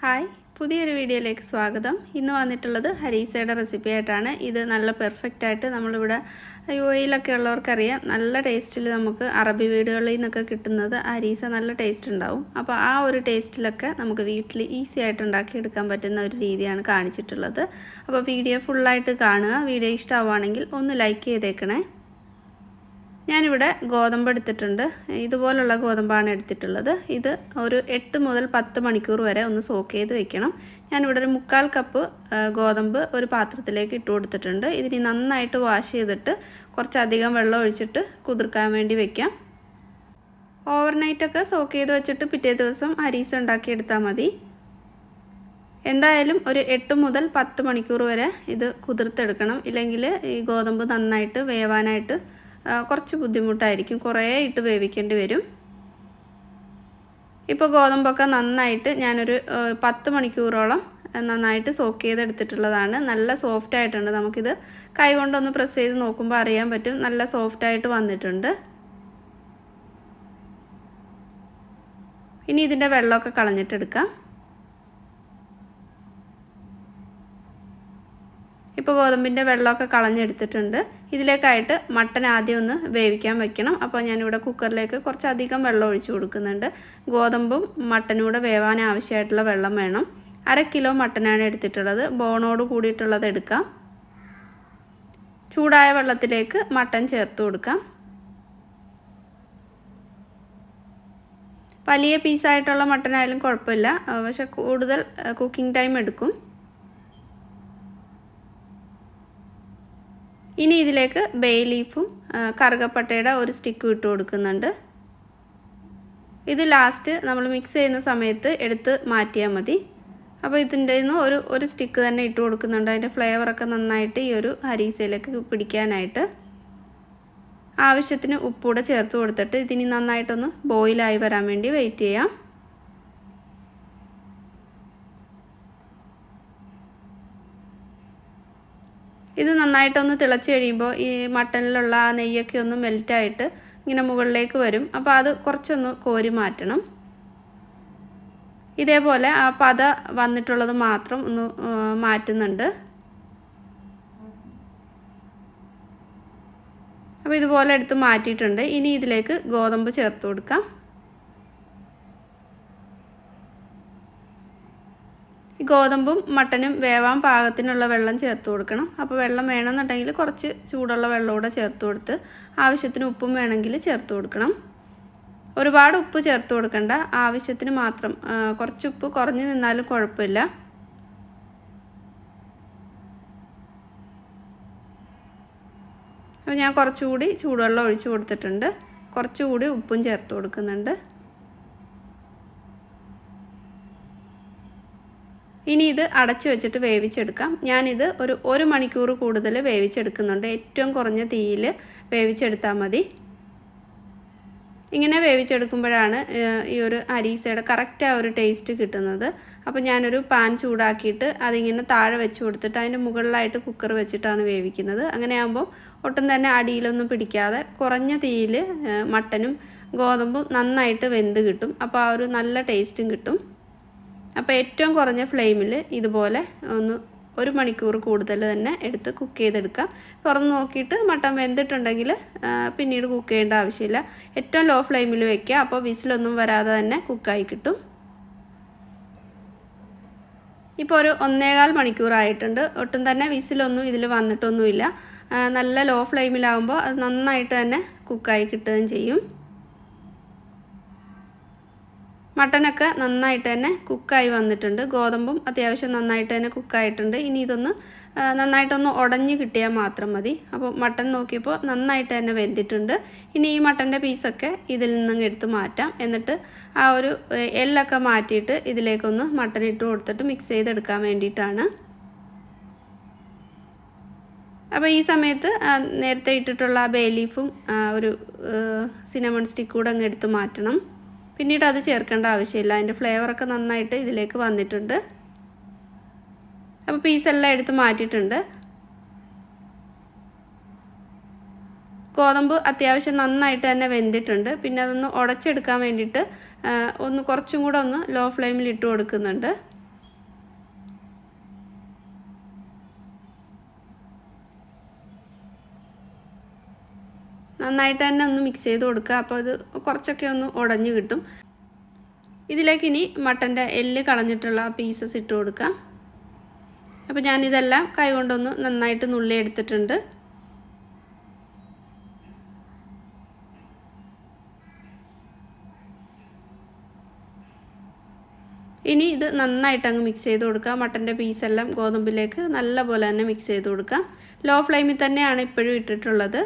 Hi പുതിയൊരു വീഡിയോയിലേക്ക് സ്വാഗതം. ഇന്ന് വന്നിട്ടുള്ളത് ഹരീസയുടെ റെസിപ്പി ആയിട്ടാണ്. ഇത് നല്ല പെർഫെക്റ്റ് ആയിട്ട് നമ്മളിവിടെ യു എയിലൊക്കെ ഉള്ളവർക്കറിയാം. നല്ല ടേസ്റ്റിൽ നമുക്ക് അറബി വീടുകളിൽ നിന്നൊക്കെ കിട്ടുന്നത് ഹരീസ നല്ല ടേസ്റ്റ് ഉണ്ടാവും. അപ്പോൾ ആ ഒരു ടേസ്റ്റിലൊക്കെ നമുക്ക് വീട്ടിൽ ഈസി ആയിട്ട് ഉണ്ടാക്കിയെടുക്കാൻ പറ്റുന്ന ഒരു രീതിയാണ് കാണിച്ചിട്ടുള്ളത്. അപ്പോൾ വീഡിയോ ഫുള്ളായിട്ട് കാണുക. വീഡിയോ ഇഷ്ടമാവുകയാണെങ്കിൽ ഒന്ന് ലൈക്ക് ചെയ്തേക്കണേ. ഞാനിവിടെ ഗോതമ്പ് എടുത്തിട്ടുണ്ട്. ഇതുപോലുള്ള ഗോതമ്പാണ് എടുത്തിട്ടുള്ളത്. ഇത് ഒരു എട്ട് മുതൽ പത്ത് മണിക്കൂർ വരെ ഒന്ന് സോക്ക് ചെയ്ത് വെക്കണം. ഞാനിവിടെ ഒരു മുക്കാൽ കപ്പ് ഗോതമ്പ് ഒരു പാത്രത്തിലേക്ക് ഇട്ട് കൊടുത്തിട്ടുണ്ട്. ഇതിനി നന്നായിട്ട് വാഷ് ചെയ്തിട്ട് കുറച്ചധികം വെള്ളം ഒഴിച്ചിട്ട് കുതിർക്കാൻ വേണ്ടി വെക്കാം. ഓവർനൈറ്റൊക്കെ സോക്ക് ചെയ്ത് വെച്ചിട്ട് പിറ്റേ ദിവസം അരീസ ഉണ്ടാക്കിയെടുത്താൽ മതി. എന്തായാലും ഒരു എട്ട് മുതൽ പത്ത് മണിക്കൂർ വരെ ഇത് കുതിർത്തെടുക്കണം. ഇല്ലെങ്കിൽ ഈ ഗോതമ്പ് നന്നായിട്ട് വേവാനായിട്ട് കുറച്ച് ബുദ്ധിമുട്ടായിരിക്കും. കുറേ ഇട്ട് വേവിക്കേണ്ടി വരും. ഇപ്പോൾ ഗോതമ്പൊക്കെ നന്നായിട്ട് ഞാനൊരു പത്ത് മണിക്കൂറോളം നന്നായിട്ട് സോക്ക് ചെയ്തെടുത്തിട്ടുള്ളതാണ്. നല്ല സോഫ്റ്റ് ആയിട്ടുണ്ട്. നമുക്കിത് കൈ കൊണ്ടൊന്ന് പ്രസ് ചെയ്ത് നോക്കുമ്പോൾ അറിയാൻ പറ്റും. നല്ല സോഫ്റ്റ് ആയിട്ട് വന്നിട്ടുണ്ട്. ഇനി ഇതിന്റെ വെള്ളമൊക്കെ കളഞ്ഞിട്ടെടുക്കാം. ഇപ്പോൾ ഗോതമ്പിന്റെ വെള്ളമൊക്കെ കളഞ്ഞെടുത്തിട്ടുണ്ട്. ഇതിലേക്കായിട്ട് മട്ടൻ ആദ്യം ഒന്ന് വേവിക്കാൻ വെക്കണം. അപ്പോൾ ഞാനിവിടെ കുക്കറിലേക്ക് കുറച്ചധികം വെള്ളം ഒഴിച്ചു കൊടുക്കുന്നുണ്ട്. ഗോതമ്പും മട്ടനും കൂടെ വേവാൻ ആവശ്യമായിട്ടുള്ള വെള്ളം വേണം. അര കിലോ മട്ടനാണ് എടുത്തിട്ടുള്ളത്. ബോണോട് കൂടിയിട്ടുള്ളത് എടുക്കാം. ചൂടായ വെള്ളത്തിലേക്ക് മട്ടൻ ചേർത്ത് കൊടുക്കാം. വലിയ പീസായിട്ടുള്ള മട്ടനായാലും കുഴപ്പമില്ല. പക്ഷെ കൂടുതൽ കുക്കിംഗ് ടൈം എടുക്കും. ഇനി ഇതിലേക്ക് ബേ ലീഫും കറുകപ്പട്ടയുടെ ഒരു സ്റ്റിക്കും ഇട്ട് കൊടുക്കുന്നുണ്ട്. ഇത് ലാസ്റ്റ് നമ്മൾ മിക്സ് ചെയ്യുന്ന സമയത്ത് എടുത്ത് മാറ്റിയാൽ മതി. അപ്പോൾ ഇതിന്റെ നിന്ന് ഒരു ഒരു സ്റ്റിക്ക് തന്നെ ഇട്ട് കൊടുക്കുന്നുണ്ട്. അതിന്റെ ഫ്ലേവറൊക്കെ നന്നായിട്ട് ഈ ഒരു ഹരീസയിലേക്ക് പിടിക്കാനായിട്ട്. ആവശ്യത്തിന് ഉപ്പൂടെ ചേർത്ത് കൊടുത്തിട്ട് ഇതിനി നന്നായിട്ടൊന്ന് ബോയിലായി വരാൻ വേണ്ടി വെയിറ്റ് ചെയ്യാം. ഇത് നന്നായിട്ടൊന്ന് തിളച്ച് കഴിയുമ്പോൾ ഈ മട്ടനിലുള്ള ആ നെയ്യൊക്കെ ഒന്ന് മെൽറ്റായിട്ട് ഇങ്ങനെ മുകളിലേക്ക് വരും. അപ്പോൾ അത് കുറച്ചൊന്ന് കോരി മാറ്റണം. ഇതേപോലെ ആ പത വന്നിട്ടുള്ളത് മാത്രം ഒന്ന് മാറ്റുന്നുണ്ട്. അപ്പോൾ ഇതുപോലെ എടുത്ത് മാറ്റിയിട്ടുണ്ട്. ഇനി ഇതിലേക്ക് ഗോതമ്പ് ചേർത്ത് കൊടുക്കാം. ഈ ഗോതമ്പും മട്ടനും വേവാൻ പാകത്തിനുള്ള വെള്ളം ചേർത്ത് കൊടുക്കണം. അപ്പോൾ വെള്ളം വേണമെന്നുണ്ടെങ്കിൽ കുറച്ച് ചൂടുള്ള വെള്ളം കൂടെ ചേർത്ത് കൊടുത്ത് ആവശ്യത്തിന് ഉപ്പും വേണമെങ്കിൽ ചേർത്ത് കൊടുക്കണം. ഒരുപാട് ഉപ്പ് ചേർത്ത് കൊടുക്കണ്ട. ആവശ്യത്തിന് മാത്രം കുറച്ച് ഉപ്പ് കുറഞ്ഞു നിന്നാലും കുഴപ്പമില്ല. അപ്പോൾ ഞാൻ കുറച്ചുകൂടി ചൂടുവെള്ളം ഒഴിച്ചു കൊടുത്തിട്ടുണ്ട്. കുറച്ചുകൂടി ഉപ്പും ചേർത്ത് കൊടുക്കുന്നുണ്ട്. ഇനി ഇത് അടച്ചു വെച്ചിട്ട് വേവിച്ചെടുക്കാം. ഞാനിത് ഒരു ഒരു മണിക്കൂർ കൂടുതൽ വേവിച്ചെടുക്കുന്നുണ്ട്. ഏറ്റവും കുറഞ്ഞ തീയിൽ വേവിച്ചെടുത്താൽ മതി. ഇങ്ങനെ വേവിച്ചെടുക്കുമ്പോഴാണ് ഈ ഒരു അരീസയുടെ കറക്റ്റ് ആ ഒരു ടേസ്റ്റ് കിട്ടുന്നത്. അപ്പോൾ ഞാനൊരു പാൻ ചൂടാക്കിയിട്ട് അതിങ്ങനെ താഴെ വെച്ച് കൊടുത്തിട്ട് അതിന്റെ മുകളിലായിട്ട് കുക്കർ വെച്ചിട്ടാണ് വേവിക്കുന്നത്. അങ്ങനെ ആകുമ്പോൾ ഒട്ടും തന്നെ അടിയിലൊന്നും പിടിക്കാതെ കുറഞ്ഞ തീയിൽ മട്ടനും ഗോതമ്പും നന്നായിട്ട് വെന്ത് കിട്ടും. അപ്പോൾ ആ ഒരു നല്ല ടേസ്റ്റും കിട്ടും. അപ്പോൾ ഏറ്റവും കുറഞ്ഞ ഫ്ലെയിമിൽ ഇതുപോലെ ഒന്ന് ഒരു മണിക്കൂർ കൂടുതൽ തന്നെ എടുത്ത് കുക്ക് ചെയ്തെടുക്കാം. തുറന്ന് നോക്കിയിട്ട് മട്ടൻ വെന്തിട്ടുണ്ടെങ്കിൽ പിന്നീട് കുക്ക് ചെയ്യേണ്ട ആവശ്യമില്ല. ഏറ്റവും ലോ ഫ്ലെയിമിൽ വെക്കുക. അപ്പോൾ വിസിലൊന്നും വരാതെ തന്നെ കുക്കായി കിട്ടും. ഇപ്പോൾ ഒരു ഒന്നേകാൽ മണിക്കൂറായിട്ടുണ്ട് ഒട്ടും തന്നെ വിസിലൊന്നും ഇതിൽ വന്നിട്ടൊന്നുമില്ല. നല്ല ലോ ഫ്ലെയിമിലാവുമ്പോൾ അത് നന്നായിട്ട് തന്നെ കുക്കായി കിട്ടുകയും ചെയ്യും. മട്ടനൊക്കെ നന്നായിട്ട് തന്നെ കുക്കായി വന്നിട്ടുണ്ട്. ഗോതമ്പും അത്യാവശ്യം നന്നായിട്ട് തന്നെ കുക്കായിട്ടുണ്ട്. ഇനി ഇതൊന്ന് നന്നായിട്ടൊന്ന് ഉടഞ്ഞ് കിട്ടിയാൽ മാത്രം മതി. അപ്പോൾ മട്ടൻ നോക്കിയപ്പോൾ നന്നായിട്ട് തന്നെ വെന്തിട്ടുണ്ട്. ഇനി ഈ മട്ടന്റെ പീസൊക്കെ ഇതിൽ നിന്നും എടുത്ത് മാറ്റാം. എന്നിട്ട് ആ ഒരു എല്ലൊക്കെ മാറ്റിയിട്ട് ഇതിലേക്കൊന്ന് മട്ടൻ ഇട്ട് കൊടുത്തിട്ട് മിക്സ് ചെയ്തെടുക്കാൻ വേണ്ടിയിട്ടാണ്. അപ്പോൾ ഈ സമയത്ത് നേരത്തെ ഇട്ടിട്ടുള്ള ആ ബേ ലീഫും ഒരു സിനമൺ സ്റ്റിക്ക് കൂടെ അങ്ങ് എടുത്ത് മാറ്റണം. പിന്നീട് അത് ചേർക്കേണ്ട ആവശ്യമില്ല. അതിന്റെ ഫ്ലേവറൊക്കെ നന്നായിട്ട് ഇതിലേക്ക് വന്നിട്ടുണ്ട്. അപ്പോൾ പീസെല്ലാം എടുത്ത് മാറ്റിയിട്ടുണ്ട്. ഗോതമ്പ് അത്യാവശ്യം നന്നായിട്ട് തന്നെ വെന്തിട്ടുണ്ട്. പിന്നെ അതൊന്ന് ഉടച്ചെടുക്കാൻ വേണ്ടിയിട്ട് ഒന്ന് കുറച്ചും കൂടെ ഒന്ന് ലോ ഫ്ലെയിമിൽ ഇട്ട് കൊടുക്കുന്നുണ്ട്. നന്നായിട്ട് തന്നെ ഒന്ന് മിക്സ് ചെയ്ത് കൊടുക്കുക. അപ്പോൾ ഇത് കുറച്ചൊക്കെ ഒന്ന് ഉടഞ്ഞു കിട്ടും. ഇതിലേക്ക് ഇനി മട്ടന്റെ എല്ല് കളഞ്ഞിട്ടുള്ള പീസസ് ഇട്ട് കൊടുക്കാം. അപ്പോൾ ഞാനിതെല്ലാം കൈ കൊണ്ടൊന്ന് നന്നായിട്ട് നുള്ളി എടുത്തിട്ടുണ്ട്. ഇനി ഇത് നന്നായിട്ട് അങ്ങ് മിക്സ് ചെയ്ത് കൊടുക്കുക. മട്ടന്റെ പീസെല്ലാം ഗോതമ്പിലേക്ക് നല്ല പോലെ തന്നെ മിക്സ് ചെയ്ത് കൊടുക്കുക. ലോ ഫ്ലെയിമിൽ തന്നെയാണ് ഇപ്പോഴും ഇട്ടിട്ടുള്ളത്.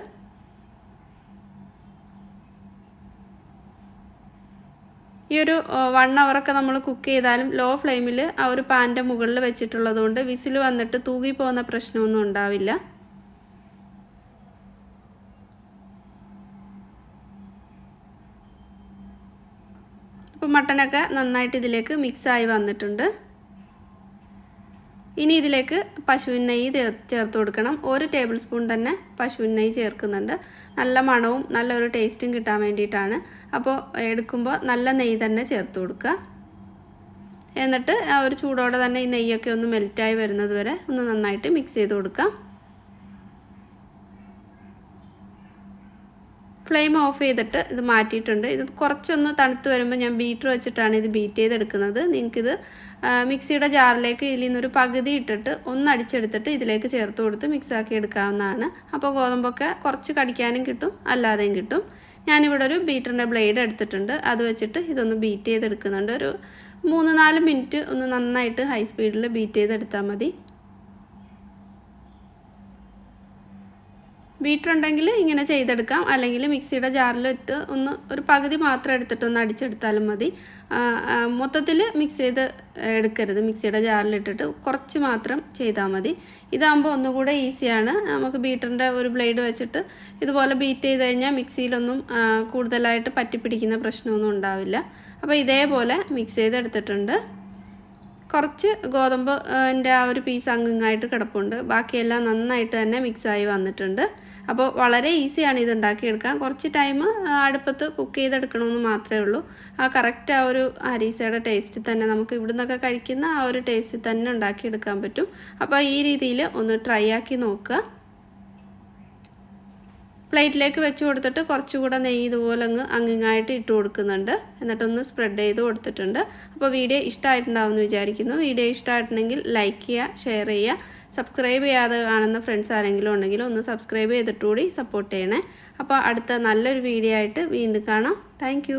ഈ ഒരു വൺ അവറൊക്കെ നമ്മൾ കുക്ക് ചെയ്താലും ലോ ഫ്ലെയിമിൽ ആ ഒരു പാന്റെ മുകളിൽ വെച്ചിട്ടുള്ളതുകൊണ്ട് വിസിൽ വന്നിട്ട് തൂകി പോകുന്ന പ്രശ്നമൊന്നും ഉണ്ടാവില്ല. അപ്പോൾ മട്ടനൊക്കെ നന്നായിട്ട് ഇതിലേക്ക് മിക്സായി വന്നിട്ടുണ്ട്. ഇനി ഇതിലേക്ക് പശുവിൻ നെയ്യ് ചേർത്ത് കൊടുക്കണം. ഒരു ടേബിൾ സ്പൂൺ തന്നെ പശുവിൻ നെയ്യ് ചേർക്കുന്നുണ്ട്. നല്ല മണവും നല്ലൊരു ടേസ്റ്റും കിട്ടാൻ വേണ്ടിയിട്ടാണ്. അപ്പോൾ എടുക്കുമ്പോൾ നല്ല നെയ്യ് തന്നെ ചേർത്ത് കൊടുക്കുക. എന്നിട്ട് ആ ഒരു ചൂടോടെ തന്നെ ഈ നെയ്യൊക്കെ ഒന്ന് മെൽറ്റായി വരുന്നത് വരെ ഒന്ന് നന്നായിട്ട് മിക്സ് ചെയ്ത് കൊടുക്കാം. ഫ്ലെയിം ഓഫ് ചെയ്തിട്ട് ഇത് മാറ്റിയിട്ടുണ്ട്. ഇത് കുറച്ചൊന്ന് തണുത്ത് വരുമ്പോൾ ഞാൻ ബീറ്റർ വെച്ചിട്ടാണ് ഇത് ബീറ്റ് ചെയ്തെടുക്കുന്നത്. നിങ്ങൾക്കിത് മിക്സിയുടെ ജാറിലേക്ക് ഇതിൽ നിന്നൊരു പകുതി ഇട്ടിട്ട് ഒന്ന് അടിച്ചെടുത്തിട്ട് ഇതിലേക്ക് ചേർത്ത് കൊടുത്ത് മിക്സാക്കി എടുക്കാവുന്നതാണ്. അപ്പോൾ ഗോതമ്പൊക്കെ കുറച്ച് കടിക്കാനും കിട്ടും അല്ലാതെയും കിട്ടും. ഞാനിവിടെ ഒരു ബീറ്ററിന്റെ ബ്ലേഡ് എടുത്തിട്ടുണ്ട്. അത് വെച്ചിട്ട് ഇതൊന്ന് ബീറ്റ് ചെയ്തെടുക്കുന്നുണ്ട്. ഒരു മൂന്ന് നാല് മിനിറ്റ് ഒന്ന് നന്നായിട്ട് ഹൈ സ്പീഡിൽ ബീറ്റ് ചെയ്തെടുത്താൽ മതി. ബീറ്റർ ഉണ്ടെങ്കിൽ ഇങ്ങനെ ചെയ്തെടുക്കാം. അല്ലെങ്കിൽ മിക്സിയുടെ ജാറിലിട്ട് ഒന്ന് ഒരു പകുതി മാത്രം എടുത്തിട്ടൊന്ന് അടിച്ചെടുത്താലും മതി. മൊത്തത്തിൽ മിക്സ് ചെയ്ത് എടുക്കരുത്. മിക്സിയുടെ ജാറിലിട്ടിട്ട് കുറച്ച് മാത്രം ചെയ്താൽ മതി. ഇതാകുമ്പോൾ ഒന്നുകൂടെ ഈസിയാണ്. നമുക്ക് ബീറ്ററിന്റെ ഒരു ബ്ലേഡ് വെച്ചിട്ട് ഇതുപോലെ ബീറ്റ് ചെയ്ത് കഴിഞ്ഞാൽ മിക്സിയിലൊന്നും കൂടുതലായിട്ട് പറ്റിപ്പിടിക്കുന്ന പ്രശ്നമൊന്നും ഉണ്ടാവില്ല. അപ്പോൾ ഇതേപോലെ മിക്സ് ചെയ്തെടുത്തിട്ടുണ്ട്. കുറച്ച് ഗോതമ്പിന്റെ ആ ഒരു പീസ് അങ്ങിങ്ങായിട്ട് കിടപ്പുണ്ട്. ബാക്കിയെല്ലാം നന്നായിട്ട് തന്നെ മിക്സായി വന്നിട്ടുണ്ട്. അപ്പോൾ വളരെ ഈസിയാണ് ഇത് ഉണ്ടാക്കിയെടുക്കാൻ. കുറച്ച് ടൈം അടുപ്പത്ത് കുക്ക് ചെയ്തെടുക്കണമെന്ന് മാത്രമേ ഉള്ളൂ. ആ കറക്റ്റ് ആ ഒരു അരീസയുടെ ടേസ്റ്റ് തന്നെ നമുക്ക് ഇവിടെ നിന്നൊക്കെ കഴിക്കുന്ന ആ ഒരു ടേസ്റ്റ് തന്നെ ഉണ്ടാക്കിയെടുക്കാൻ പറ്റും. അപ്പോൾ ഈ രീതിയിൽ ഒന്ന് ട്രൈ ആക്കി നോക്കുക. പ്ലേറ്റിലേക്ക് വെച്ച് കൊടുത്തിട്ട് കുറച്ചുകൂടെ നെയ്യ് ഇതുപോലെ അങ്ങ് അങ്ങിങ്ങായിട്ട് ഇട്ട് കൊടുക്കുന്നുണ്ട്. എന്നിട്ടൊന്ന് സ്പ്രെഡ് ചെയ്ത് കൊടുത്തിട്ടുണ്ട്. അപ്പോൾ വീഡിയോ ഇഷ്ടമായിട്ടുണ്ടാവും എന്ന് വിചാരിക്കുന്നു. വീഡിയോ ഇഷ്ടമായിട്ടുണ്ടെങ്കിൽ ലൈക്ക് ചെയ്യുക ഷെയർ ചെയ്യുക. സബ്സ്ക്രൈബ് ചെയ്യാതെ കാണുന്ന ഫ്രണ്ട്സ് ആരെങ്കിലും ഉണ്ടെങ്കിൽ ഒന്ന് സബ്സ്ക്രൈബ് ചെയ്തിട്ടുകൂടി സപ്പോർട്ട് ചെയ്യണേ. അപ്പോൾ അടുത്ത നല്ലൊരു വീഡിയോ ആയിട്ട് വീണ്ടും കാണാം. താങ്ക്